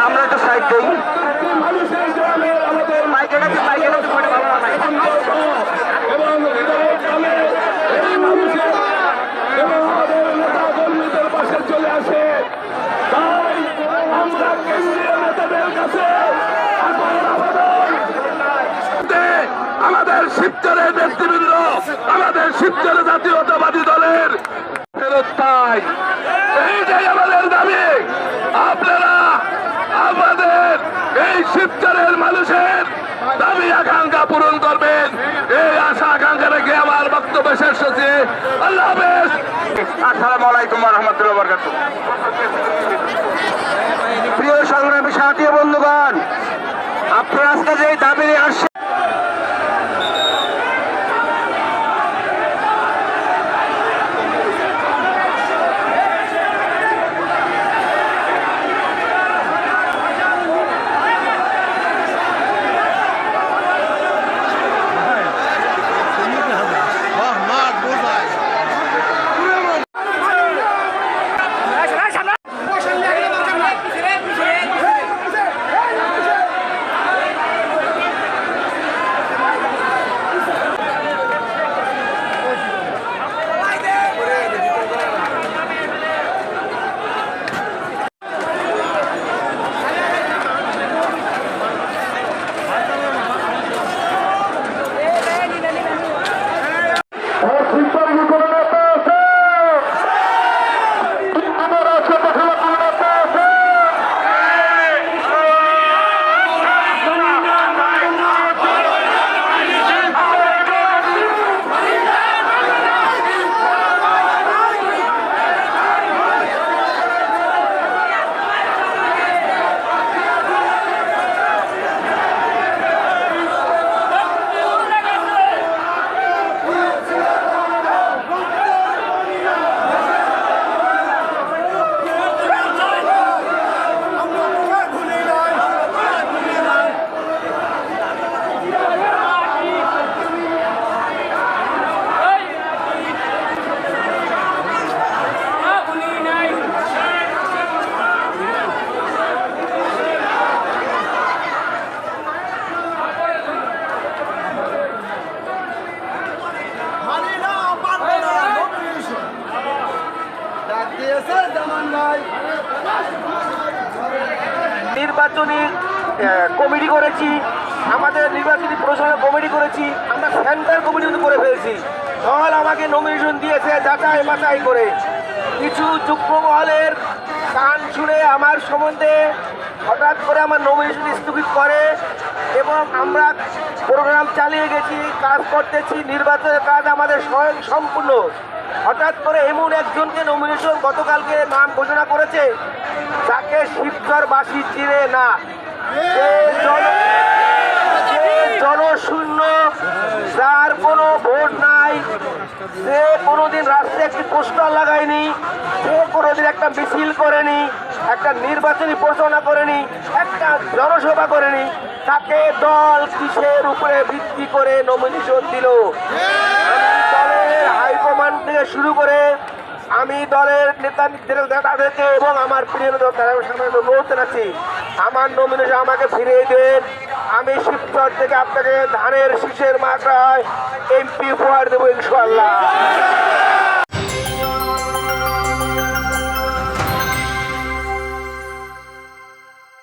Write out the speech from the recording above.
আমরা একটু সাইড দিই। আমাদের মাইকের কাছে মাইকের কাছে ফোনে ভালো না এবং হৃদয়ের গ্রামে এই মানুষের এবং আমাদের নেতা কর্মীদের পাশে চলে আসে তাই আমরা কেন্দ্রীয় নেতাদের কাছে এখন আবেদন আমাদের শিবচরের নেতৃবৃন্দ আমাদের শিবচরের জাতীয়তাবাদী দলের ফেরত পাই এইটাই আমাদের দাবি আপনারা আমাদের এই শিবচরের মানুষের দাবি, আকাঙ্ক্ষা পূরণ করবেন। এই আশা, আকাঙ্ক্ষা রেখে আমার বক্তব্য শেষ হচ্ছে। আল্লাহ হাফেজ। আলাইকুম রহমতুল্লাহ প্রিয় সংগ্রামী সাথী বন্ধুগণ, আপনারা আজকে যে দাবি আসছে নির্বাচনী কমিটি করেছি, আমাদের নির্বাচনী প্রশাসন কমিটি করেছি, আমরা সেন্টার কমিটি করে ফেলেছি। দল আমাকে নমিনেশন দিয়েছে যাচাই বাছাই করে। কিছু যুগ্ম মহলের গান শুনে আমার সম্বন্ধে হঠাৎ করে আমার নমিনেশন স্থগিত করে এবং আমরা প্রোগ্রাম চালিয়ে গেছি, কাজ করতেছি, নির্বাচনের কাজ আমাদের স্বয়ং সম্পূর্ণ। হঠাৎ করে এমন একজনকে নমিনেশন গতকালকে নাম ঘোষণা করেছে যাকে শিবচরবাসী চিনে না। যে জনশূন্য, যার কোনো ভোট নাই। সে কোনোদিন রাস্তায় একটি পোস্টার লাগায়নি, সে কোনোদিন একটা মিছিল করেনি, একটা নির্বাচনী প্রচারণা করেনি, একটা জনসভা করেনি। তাকে দল কিসের উপরে ভিত্তি করে নমিনেশন দিল? শুরু করে আমি দলের নেতা নেতাদেরকে এবং আমার প্রিয় অনুরোধ জানাচ্ছি আমার নমিনেশন আমাকে ফিরিয়ে দেন। আমি শিবচর থেকে আপনাকে ধানের শীষের মাথায় এমপি উপহার দেবো ইনশাল্লাহ